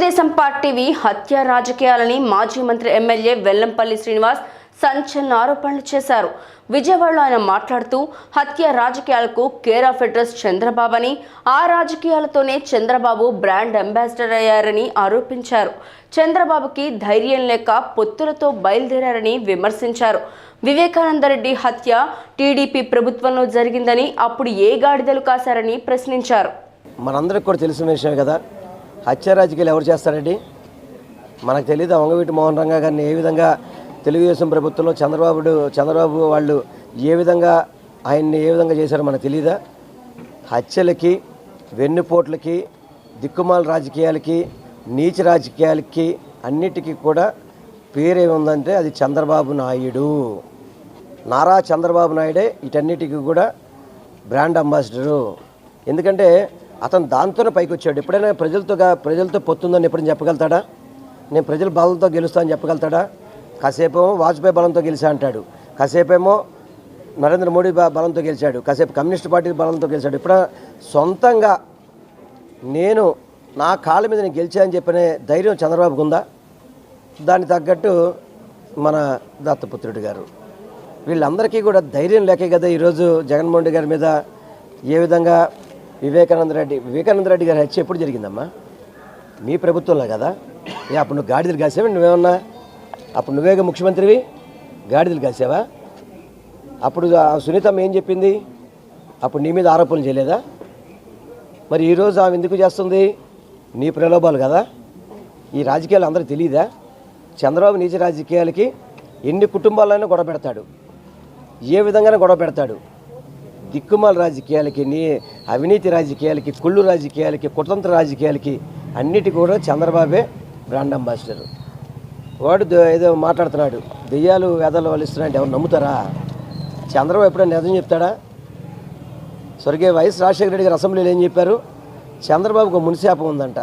తెలుగుదేశం పార్టీవి హత్య రాజకీయాలని మాజీ మంత్రి ఎమ్మెల్యే వెల్లంపల్లి శ్రీనివాస్ సంచలన ఆరోపణలు చేశారు. విజయవాడలో ఆయన మాట్లాడుతూ హత్య రాజకీయాలకు కేర్ ఆఫ్ అడ్రస్ చంద్రబాబు అని ఆ రాజకీయాలతోనే చంద్రబాబు బ్రాండ్ అంబాసిడర్ అయ్యారని ఆరోపించారు. చంద్రబాబుకి ధైర్యం లేక పొత్తులతో బయలుదేరారని విమర్శించారు. వివేకానందరెడ్డి హత్య టీడీపీ ప్రభుత్వంలో జరిగిందని అప్పుడు ఏ గాడిదలు కాశారని ప్రశ్నించారు. మనందరికి కూడా తెలిసిన విషయం కదా హత్య రాజకీయాలు ఎవరు చేస్తారండి? మనకు తెలియదు వంగవీటి మోహన్ రంగా గారిని ఏ విధంగా తెలుగుదేశం ప్రభుత్వంలో చంద్రబాబు చంద్రబాబు వాళ్ళు ఏ విధంగా ఆయన్ని ఏ విధంగా చేశారో మనకు తెలియదా హత్యలకి వెన్నుపోట్లకి దిక్కుమాల రాజకీయాలకి నీచ రాజకీయాలకి అన్నిటికీ కూడా పేరేముందంటే అది చంద్రబాబు నాయుడు. నారా చంద్రబాబు నాయుడే వీటన్నిటికీ కూడా బ్రాండ్ అంబాసిడరు. ఎందుకంటే అతను దాంతోనే పైకి వచ్చాడు ఎప్పుడైనా ప్రజలతో ప్రజలతో పొత్తుందని ఎప్పుడైనా చెప్పగలుగుతాడా? నేను ప్రజల బలంతో గెలుస్తా అని చెప్పగలుగుతాడా? కాసేపేమో వాజ్పేయి బలంతో గెలిచా అంటాడు. కాసేపేమో నరేంద్ర మోడీ బలంతో గెలిచాడు. కాసేపు కమ్యూనిస్ట్ పార్టీ బలంతో గెలిచాడు. ఇప్పుడు సొంతంగా నేను నా కాళ్ళ మీద నేను గెలిచా అని చెప్పిన ధైర్యం చంద్రబాబుకు ఉందా? దానికి తగ్గట్టు మన దత్తపుత్రుడు గారు. వీళ్ళందరికీ కూడా ధైర్యం లేకే కదా ఈరోజు జగన్మోహన్ రెడ్డి గారి మీద ఏ విధంగా వివేకానంద రెడ్డి వివేకానంద రెడ్డి గారి హత్య ఎప్పుడు జరిగిందమ్మా? మీ ప్రభుత్వంలో కదా. ఏ అప్పుడు నువ్వు గాడిదలు కాసావా? నువ్వేమన్నా? అప్పుడు నువ్వేగా ముఖ్యమంత్రివి? గాడిదలు కాసావా? అప్పుడు ఆ సునీతమ్మ ఏం చెప్పింది? అప్పుడు నీ మీద ఆరోపణలు చేయలేదా? మరి ఈరోజు ఆమె ఎందుకు చేస్తుంది? నీ ప్రలోభాలు కదా. ఈ రాజకీయాలు అందరికీ తెలియదా చంద్రబాబు నీచ రాజకీయాలకి ఎన్ని కుటుంబాలైనా గొడవ పెడతాడు. ఏ విధంగానే గొడవ పెడతాడు. దిక్కుమాల రాజకీయాలకి నీ అవినీతి రాజకీయాలకి కుళ్ళు రాజకీయాలకి కుతంత్ర రాజకీయాలకి అన్నిటి కూడా చంద్రబాబే బ్రాండ్ అంబాసిడర్. వాడు ద- ఏదో మాట్లాడుతున్నాడు దెయ్యాలు వేదాలు వాళ్ళు ఎవరు నమ్ముతారా? చంద్రబాబు ఎప్పుడైనా నిజం చెప్తాడా? స్వర్గీయ వైఎస్ రాజశేఖర రెడ్డి గారు అసెంబ్లీలో ఏం చెప్పారు? చంద్రబాబుకు ఒక మునిశాపం ఉందంట.